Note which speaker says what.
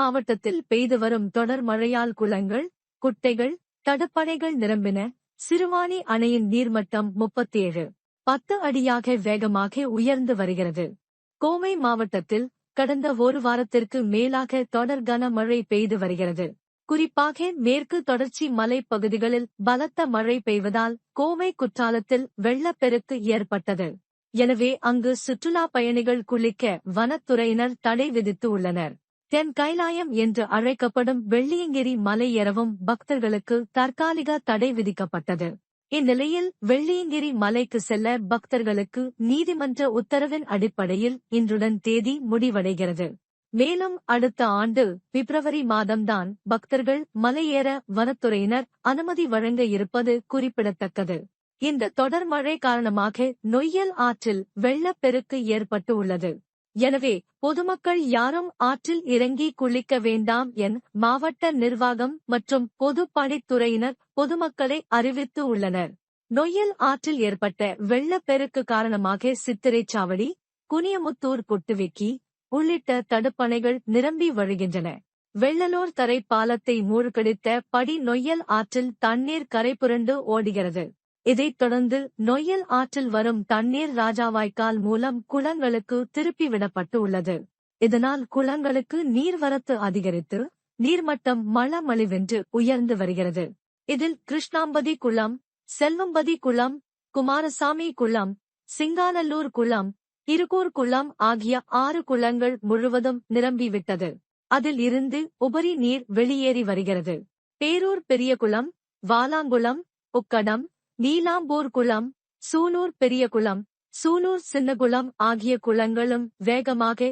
Speaker 1: மாவட்டத்தில் பெய்து வரும் தொடர் மழையால் குளங்கள் குட்டைகள் தடுப்பணைகள் நிரம்பின. சிறுவாணி அணையின் நீர்மட்டம் முப்பத்தேழு. பத்து அடியாக வேகமாக உயர்ந்து வருகிறது. கோவை மாவட்டத்தில் கடந்த ஒரு வாரத்திற்கு மேலாக தொடர் கனமழை பெய்து வருகிறது. குறிப்பாக மேற்கு தொடர்ச்சி மலைப்பகுதிகளில் பலத்த மழை பெய்வதால் கோவை குற்றாலத்தில் வெள்ளப்பெருக்கு ஏற்பட்டது. எனவே அங்கு சுற்றுலா பயணிகள் குளிக்க வனத்துறையினர் தடை விதித்து உள்ளனர். தென் கைலாயம் என்று அழைக்கப்படும் வெள்ளியங்கிரி மலை ஏறவும் பக்தர்களுக்கு தற்காலிக தடை விதிக்கப்பட்டது. இந்நிலையில் வெள்ளியங்கிரி மலைக்கு செல்ல பக்தர்களுக்கு நீதிமன்ற உத்தரவின் அடிப்படையில் இன்றுடன் தேதி முடிவடைகிறது. மேலும் அடுத்த ஆண்டு பிப்ரவரி மாதம்தான் பக்தர்கள் மலையேற வனத்துறையினர் அனுமதி வழங்க இருப்பது குறிப்பிடத்தக்கது. இந்த தொடர் மழை காரணமாக நொய்யல் ஆற்றில் வெள்ளப்பெருக்கு ஏற்பட்டு உள்ளது எனவே பொதுமக்கள் யாரும் ஆற்றில் இறங்கி குளிக்க வேண்டாம் என் மாவட்ட நிர்வாகம் மற்றும் பொதுப்பணித்துறையினர் பொதுமக்களை அறிவித்து உள்ளனர். நொய்யல் ஆற்றில் ஏற்பட்ட வெள்ளப்பெருக்கு காரணமாக சித்திரைச்சாவடி குனியமுத்தூர் கொட்டுவிக்கி உள்ளிட்ட தடுப்பணைகள் நிரம்பி வழிகின்றன. வெள்ளலூர் தரை பாலத்தை மூழ்கடித்த படி நொய்யல் ஆற்றில் தண்ணீர் கரைபுரண்டு ஓடுகிறது. இதைத் தொடர்ந்து நொய்யல் ஆற்றில் வரும் தண்ணீர் ராஜாவாய்க்கால் மூலம் குளங்களுக்கு திருப்பி விடப்பட்டு உள்ளது இதனால் குளங்களுக்கு நீர்வரத்து அதிகரித்து நீர்மட்டம் மளமளிவென்று உயர்ந்து வருகிறது. இதில் கிருஷ்ணாம்பதி குளம் செல்வம்பதி குளம் குமாரசாமி குளம் சிங்காநல்லூர் குளம் இருகூர் குளம் ஆகிய ஆறு குளங்கள் முழுவதும் நிரம்பிவிட்டது. அதில் இருந்து உபரி நீர் வெளியேறி வருகிறது. பேரூர் பெரியகுளம் வாலாங்குளம் உக்கடம் நீலாம்பூர் குளம் சூலூர் பெரிய குளம் சூலூர் சின்னகுளம் ஆகிய குளங்களும் வேகமாக